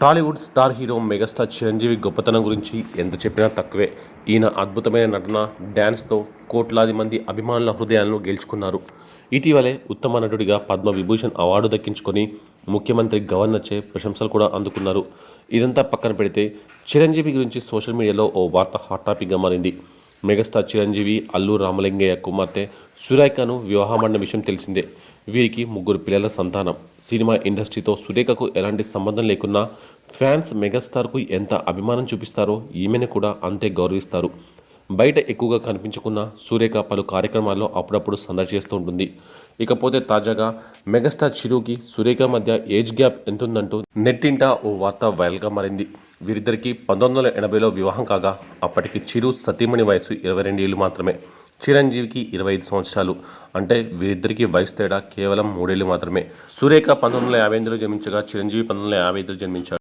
Tollywood star hero megastar Chiranjeevi గొప్పతనం గురించి ఎంత చెప్పినా తక్కువే. ఈయన అద్భుతమైన నటన డ్యాన్స్తో కోట్లాది మంది అభిమానుల హృదయాలను గెలుచుకున్నారు. ఇటీవలే ఉత్తమ నటుడిగా పద్మ విభూషణ్ అవార్డు దక్కించుకొని ముఖ్యమంత్రి గవర్నర్చే ప్రశంసలు కూడా అందుకున్నారు. ఇదంతా పక్కన పెడితే చిరంజీవి గురించి సోషల్ మీడియాలో ఓ వార్త హాట్ టాపిక్గా మారింది. మెగాస్టార్ చిరంజీవి అల్లు రామలింగయ్య కుమార్తె సురేఖను వివాహమన్న విషయం తెలిసిందే. వీరికి ముగ్గురు పిల్లల సంతానం. సినిమా ఇండస్ట్రీతో సురేఖకు ఎలాంటి సంబంధం లేకున్నా ఫ్యాన్స్ మెగాస్టార్కు ఎంత అభిమానం చూపిస్తారో ఈమెను కూడా అంతే గౌరవిస్తారు. బయట ఎక్కువగా కనిపించకున్న సురేఖ పలు కార్యక్రమాల్లో అప్పుడప్పుడు సందడి చేస్తూ ఉంటుంది. ఇకపోతే తాజాగా మెగాస్టార్ చిరుకి సురేఖ మధ్య ఏజ్ గ్యాప్ ఎంతుందంటూ నెట్టింట ఓ వార్త వైరల్గా మారింది. వీరిద్దరికీ పంతొమ్మిది వందల ఎనభైలో వివాహం కాగా అప్పటికి చిరు సతీమణి వయసు ఇరవై రెండు ఏళ్ళు మాత్రమే. చిరంజీవికి ఇరవై ఐదు సంవత్సరాలు. అంటే వీరిద్దరికీ వయసు తేడా కేవలం మూడేళ్ళు మాత్రమే. సురేఖ పంతొమ్మిది వందల యాభై ఎనిమిదిలో జన్మించగా చిరంజీవి పంతొమ్మిది వందల యాభై ఐదులో జన్మించారు